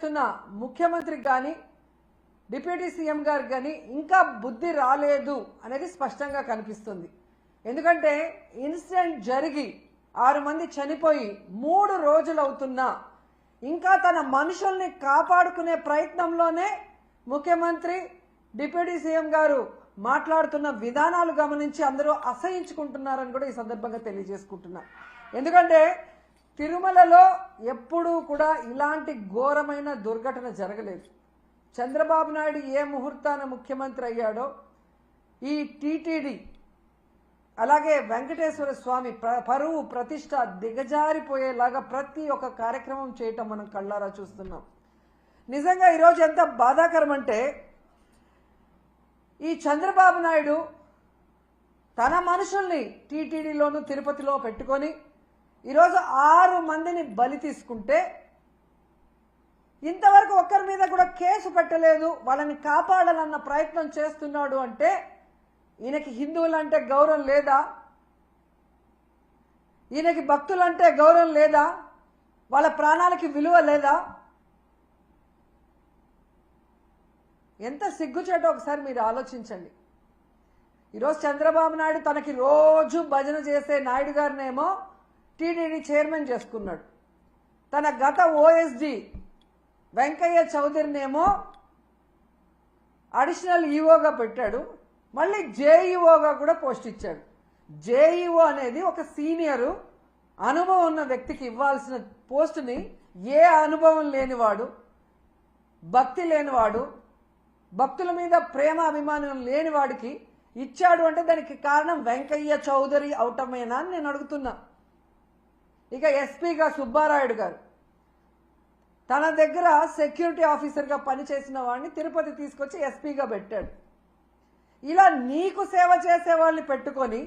చేస్తున్న ముఖ్యమంత్రికి కానీ డిప్యూటీ సీఎం గారికి కానీ ఇంకా బుద్ధి రాలేదు అనేది స్పష్టంగా కనిపిస్తుంది. ఎందుకంటే ఇన్సిడెంట్ జరిగి ఆరు మంది చనిపోయి మూడు రోజులు అవుతున్నా ఇంకా తన మనుషుల్ని కాపాడుకునే ప్రయత్నంలోనే ముఖ్యమంత్రి డిప్యూటీ సీఎం గారు మాట్లాడుతున్న విధానాలు గమనించి అందరూ అసహించుకుంటున్నారని కూడా ఈ సందర్భంగా తెలియజేసుకుంటున్నారు ఎందుకంటే తిరుమలలో ఎప్పుడూ కూడా ఇలాంటి ఘోరమైన దుర్ఘటన జరగలేదు. చంద్రబాబు నాయుడు ఏ ముహూర్తాన ముఖ్యమంత్రి అయ్యాడో ఈ టీటీడీ అలాగే వెంకటేశ్వర స్వామి ప్ర- పరువు ప్రతిష్ట దిగజారిపోయేలాగా ప్రతి ఒక్క కార్యక్రమం చేయటం మనం కళ్ళారా చూస్తున్నాం. నిజంగా ఈరోజు ఎంత బాధాకరం అంటే ఈ చంద్రబాబు నాయుడు తన మనుషుల్ని టీటీడీలోను తిరుపతిలో పెట్టుకొని ఈరోజు ఆరు మందిని బలి తీసుకుంటే ఇంతవరకు ఒక్కరి మీద కూడా కేసు పెట్టలేదు వాళ్ళని కాపాడాలన్న ప్రయత్నం చేస్తున్నాడు అంటే ఈయనకి హిందువులంటే గౌరవం లేదా? ఈయనకి భక్తులంటే గౌరవం లేదా? వాళ్ళ ప్రాణాలకి విలువ లేదా? ఎంత సిగ్గుచేటో ఒకసారి మీరు ఆలోచించండి. ఈరోజు చంద్రబాబు నాయుడు తనకి రోజు భజన చేసే నాయుడు గారినేమో టీడీడీ చైర్మన్ చేసుకున్నాడు. తన గత ఓఎస్డి వెంకయ్య చౌదరినేమో అడిషనల్ ఈఓగా పెట్టాడు. మళ్ళీ జేఈఓగా కూడా పోస్ట్ ఇచ్చాడు. జేఈఓ అనేది ఒక సీనియరు అనుభవం ఉన్న వ్యక్తికి ఇవ్వాల్సిన పోస్టుని ఏ అనుభవం లేనివాడు భక్తి లేనివాడు భక్తుల మీద ప్రేమ అభిమానం లేనివాడికి ఇచ్చాడు అంటే దానికి కారణం వెంకయ్య చౌదరి అవటమేనా అని నేను అడుగుతున్నా. ఇక ఎస్పీగా సుబ్బారాయుడు గారు. తన దగ్గర సెక్యూరిటీ ఆఫీసర్గా పనిచేసిన వాడిని తిరుపతి తీసుకొచ్చి ఎస్పీగా పెట్టాడు. ఇలా నీకు సేవ చేసే వాళ్ళని పెట్టుకొని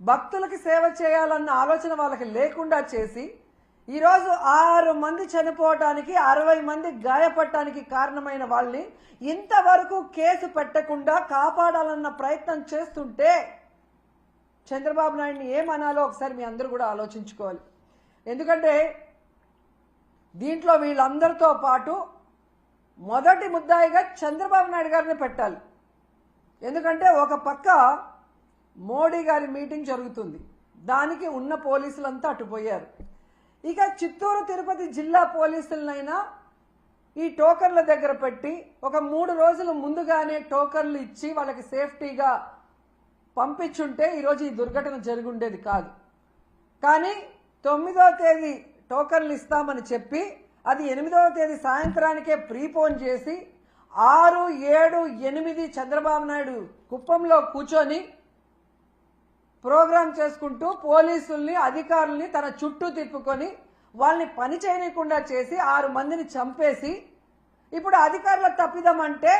భక్తులకి సేవ చేయాలన్న ఆలోచన వాళ్ళకి లేకుండా చేసి ఈరోజు ఆరు మంది చనిపోవటానికి అరవై మంది గాయపడటానికి కారణమైన వాళ్ళని ఇంతవరకు కేసు పెట్టకుండా కాపాడాలన్న ప్రయత్నం చేస్తుంటే చంద్రబాబు నాయుడిని ఏమనాలో ఒకసారి మీ అందరూ కూడా ఆలోచించుకోవాలి. ఎందుకంటే దీంట్లో వీళ్ళందరితో పాటు మొదటి ముద్దాయిగా చంద్రబాబు నాయుడు గారిని పెట్టాలి. ఎందుకంటే ఒక పక్క మోడీ గారి మీటింగ్ జరుగుతుంది. దానికి ఉన్న పోలీసులంతా అటుపోయారు. ఇక చిత్తూరు తిరుపతి జిల్లా పోలీసులనైనా ఈ టోకన్ల దగ్గర పెట్టి ఒక మూడు రోజులు ముందుగానే టోకన్లు ఇచ్చి వాళ్ళకి సేఫ్టీగా పంపించుంటే ఈరోజు ఈ దుర్ఘటన జరిగి ఉండేది కాదు. కానీ తొమ్మిదవ తేదీ టోకన్లు ఇస్తామని చెప్పి అది ఎనిమిదవ తేదీ సాయంత్రానికే ప్రీపోన్ చేసి ఆరు ఏడు ఎనిమిది చంద్రబాబు నాయుడు కుప్పంలో కూర్చొని ప్రోగ్రాం చేసుకుంటూ పోలీసుల్ని అధికారుల్ని తన చుట్టూ తిప్పుకొని వాళ్ళని పని చేయనీయకుండా చేసి ఆరు మందిని చంపేసి ఇప్పుడు అధికారుల తప్పిదమంటే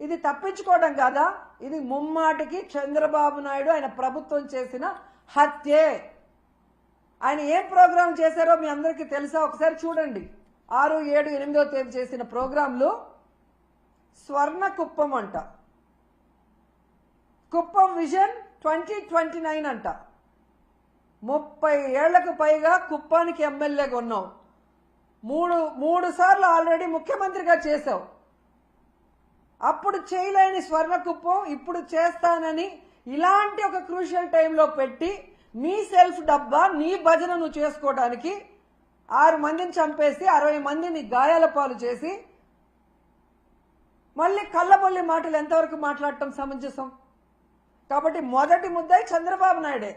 ఇది తప్పించుకోవడం కాదా? ఇది ముమ్మాటికి చంద్రబాబు నాయుడు ఆయన ప్రభుత్వం చేసిన హత్యే. ఆయన ఏం ప్రోగ్రాం చేశారో మీ అందరికీ తెలుసా? ఒకసారి చూడండి. ఆరు ఏడు ఎనిమిదో తేదీ చేసిన ప్రోగ్రాంలు స్వర్ణ కుప్పం అంట. Kuppam vision twenty twenty nine అంట. ముప్పై ఏళ్ళకు పైగా కుప్పానికి ఎమ్మెల్యేగా ఉన్నావు మూడు మూడు సార్లు ఆల్రెడీ ముఖ్యమంత్రిగా చేశావు. అప్పుడు చేయలేని స్వర్ణ కుప్పం ఇప్పుడు చేస్తానని ఇలాంటి ఒక క్రూషియల్ టైంలో పెట్టి నీ సెల్ఫ్ డబ్బా నీ భజన నువ్వు చేసుకోవడానికి ఆరు మందిని చంపేసి అరవై మందిని గాయాల పాలు చేసి మళ్ళీ కళ్ళబొల్లి మాటలు ఎంతవరకు మాట్లాడటం సమంజసం? కాబట్టి మొదటి ముద్దాయి చంద్రబాబు నాయుడే.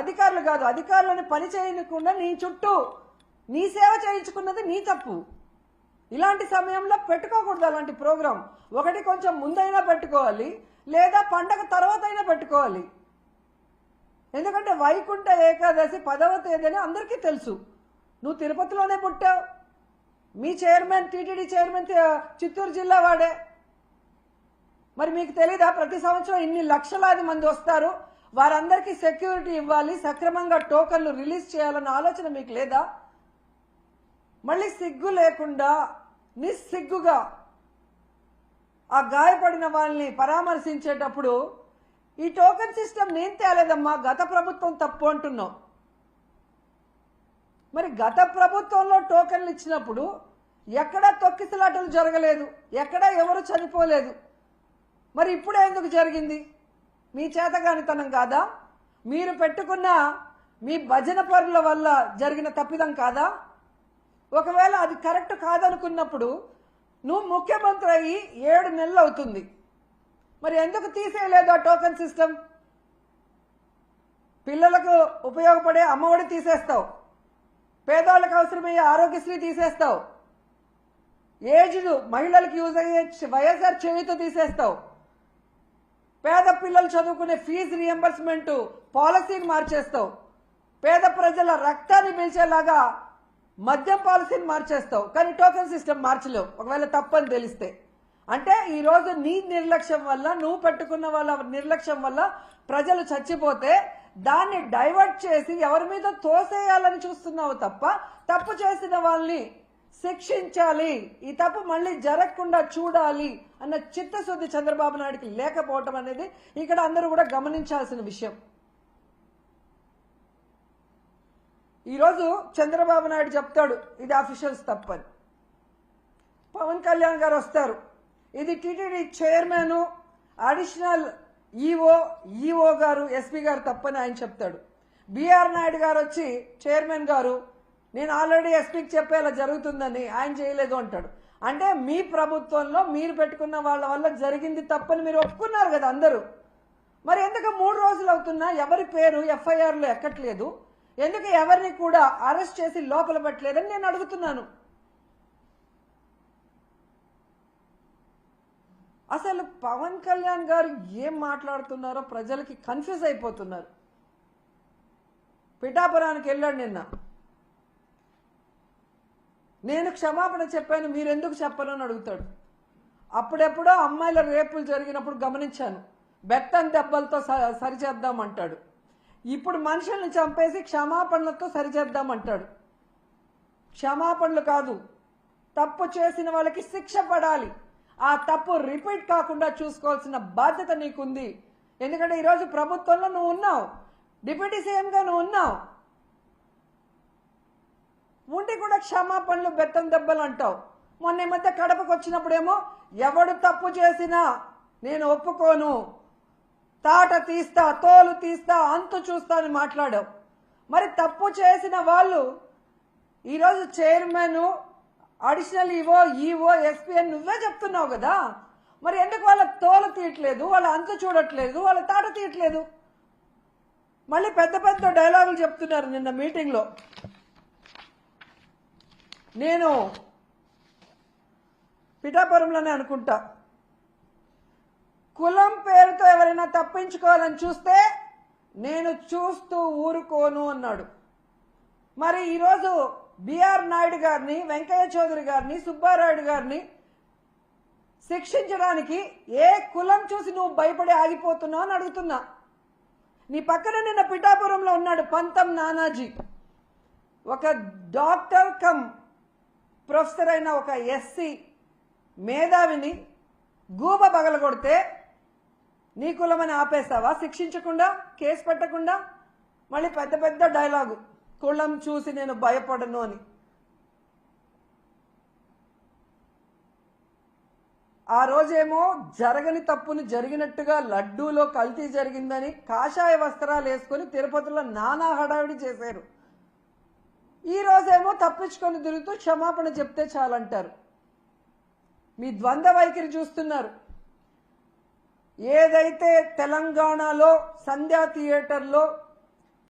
అధికారులు కాదు అధికారులను పని చేయకుండా నీ చుట్టూ నీ సేవ చేయించుకున్నది నీ తప్పు. ఇలాంటి సమయంలో పెట్టుకోకూడదు అలాంటి ప్రోగ్రాం. ఒకటి కొంచెం ముందైనా పెట్టుకోవాలి లేదా పండగ తర్వాత అయినా పెట్టుకోవాలి. ఎందుకంటే వైకుంఠ ఏకాదశి పదవ తేదీ అని అందరికీ తెలుసు. నువ్వు తిరుపతిలోనే పుట్టావు. మీ చైర్మన్ టీటీడీ చైర్మన్ చిత్తూరు జిల్లా వాడే. మరి మీకు తెలీదా ప్రతి సంవత్సరం ఇన్ని లక్షలాది మంది వస్తారు. వారందరికీ సెక్యూరిటీ ఇవ్వాలి సక్రమంగా టోకన్లు రిలీజ్ చేయాలన్న ఆలోచన మీకు లేదా? మళ్ళీ సిగ్గు లేకుండా నిస్సిగ్గుగా ఆ గాయపడిన వాళ్ళని పరామర్శించేటప్పుడు ఈ టోకెన్ సిస్టమ్ నేను తేలేదమ్మా గత ప్రభుత్వం తప్పు అంటున్నావు. మరి గత ప్రభుత్వంలో టోకెన్లు ఇచ్చినప్పుడు ఎక్కడా తొక్కిసలాటలు జరగలేదు ఎక్కడా ఎవరు చనిపోలేదు. మరి ఇప్పుడు ఎందుకు జరిగింది? మీ చేతగానితనం కాదా? మీరు పెట్టుకున్న మీ భజన పనుల వల్ల జరిగిన తప్పిదం కాదా? ఒకవేళ అది కరెక్ట్ కాదనుకున్నప్పుడు నువ్వు ముఖ్యమంత్రి అయ్యి ఏడు నెలలు అవుతుంది. మరి ఎందుకు తీసేయలేదు ఆ టోకెన్ సిస్టమ్ పిల్లలకు ఉపయోగపడే అమ్మఒడి తీసేస్తావు. పేదవాళ్ళకి అవసరమయ్యే ఆరోగ్యశ్రీ తీసేస్తావు. ఏజ్డ్ మహిళలకు యూజ్ అయ్యే వైఎస్ఆర్ చెవితో తీసేస్తావు. పేద పిల్లలు చదువుకునే ఫీజు రియంబర్స్మెంట్ పాలసీని మార్చేస్తావు. పేద ప్రజల రక్తాన్ని పిలిచేలాగా మద్యం పాలసీని మార్చేస్తావు. కానీ టోకెన్ సిస్టమ్ మార్చలేవు. ఒకవేళ తప్పని తెలిస్తే. అంటే ఈరోజు నీ నిర్లక్ష్యం వల్ల నువ్వు పెట్టుకున్న వాళ్ళ నిర్లక్ష్యం వల్ల ప్రజలు చచ్చిపోతే దాన్ని డైవర్ట్ చేసి ఎవరి మీద తోసేయాలని చూస్తున్నావు తప్ప తప్పు చేసిన వాళ్ళని శిక్షించాలి. ఈ తప్పు మళ్ళీ జరగకుండా చూడాలి అన్న చిత్తశుద్ధి చంద్రబాబు నాయుడికి లేకపోవటం అనేది ఇక్కడ అందరూ కూడా గమనించాల్సిన విషయం. ఈరోజు చంద్రబాబు నాయుడు చెప్తాడు ఇది అఫీషియల్స్ తప్పని. పవన్ కళ్యాణ్ గారు వస్తారు. ఇది TTD chairman additional EO EO garu SP garu తప్పని ఆయన చెప్తాడు. బీఆర్ నాయుడు గారు వచ్చి చైర్మన్ గారు నేను ఆల్రెడీ ఎస్పీకి చెప్పేలా జరుగుతుందని ఆయన చేయలేదు అంటాడు. అంటే మీ ప్రభుత్వంలో మీరు పెట్టుకున్న వాళ్ళ వల్ల జరిగింది తప్పని మీరు ఒప్పుకున్నారు కదా అందరూ. మరి ఎందుకు మూడు రోజులు అవుతున్నా ఎవరి పేరు ఎఫ్ఐఆర్లో ఎక్కట్లేదు? ఎందుకు ఎవరిని కూడా అరెస్ట్ చేసి లోపల పెట్టలేదని నేను అడుగుతున్నాను. అసలు పవన్ కళ్యాణ్ గారు ఏం మాట్లాడుతున్నారో ప్రజలకి కన్ఫ్యూజ్ అయిపోతున్నారు. పిఠాపురానికి వెళ్ళాడు నిన్న. నేను క్షమాపణ చెప్పాను మీరెందుకు చెప్పరు అని అడుగుతాడు. అప్పుడెప్పుడో అమ్మాయిల రేపులు జరిగినప్పుడు గమనించాను. బెత్తం దెబ్బలతో స- సరిచేద్దామంటాడు ఇప్పుడు మనుషుల్ని చంపేసి క్షమాపణలతో సరిచేద్దామంటాడు క్షమాపణలు కాదు తప్పు చేసిన వాళ్ళకి శిక్ష పడాలి. ఆ తప్పు రిపీట్ కాకుండా చూసుకోవాల్సిన బాధ్యత నీకుంది. ఎందుకంటే ఈరోజు ప్రభుత్వంలో నువ్వు ఉన్నావు. డిప్యూటీ సీఎంగా నువ్వు ఉన్నావు. ఉండి కూడా క్షమాపణలు బెత్తం దెబ్బలు అంటావు. మొన్న ఈ మధ్య కడపకు వచ్చినప్పుడేమో ఎవడు తప్పు చేసినా నేను ఒప్పుకోను. తాట తీస్తా తోలు తీస్తా అంతు చూస్తా అని మాట్లాడావు. మరి తప్పు చేసిన వాళ్ళు ఈరోజు chairman additional EO EO SP అని నువ్వే చెప్తున్నావు కదా. మరి ఎందుకు వాళ్ళ తోలు తీయట్లేదు వాళ్ళ అంత చూడట్లేదు వాళ్ళ తాట తీయట్లేదు? మళ్ళీ పెద్ద పెద్ద డైలాగులు చెప్తున్నారు నిన్న మీటింగ్లో. నేను పిఠాపురంలోనే అనుకుంటా. కులం పేరుతో ఎవరైనా తప్పించుకోవాలని చూస్తే నేను చూస్తూ ఊరుకోను అన్నాడు. మరి ఈరోజు బిఆర్ నాయుడు గారిని వెంకయ్య చౌదరి గారిని సుబ్బారాయుడు గారిని శిక్షించడానికి ఏ కులం చూసి నువ్వు భయపడి ఆగిపోతున్నావు అని అడుగుతున్నా. నీ పక్కన నిన్న పిఠాపురంలో ఉన్నాడు పంతం నానాజీ. ఒక డాక్టర్ కమ్ ప్రొఫెసర్ అయిన ఒక ఎస్సీ మేధావిని గూబ పగలగొడితే నీ కులమని ఆపేస్తావా శిక్షించకుండా కేసు పెట్టకుండా? మళ్ళీ పెద్ద పెద్ద డైలాగు. కులం చూసి నేను భయపడను అని. ఆ రోజేమో జరగని తప్పును జరిగినట్టుగా లడ్డూలో కల్తీ జరిగిందని కాషాయ వస్త్రాలు వేసుకొని తిరుపతిలో నానా హడావిడి చేశారు. ఈ రోజేమో తప్పించుకొని తిరుగుతూ క్షమాపణ చెప్తే చాలంటారు. మీ ద్వంద్వ వైఖరి చూస్తున్నారు. ఏదైతే తెలంగాణలో సంధ్యా థియేటర్లో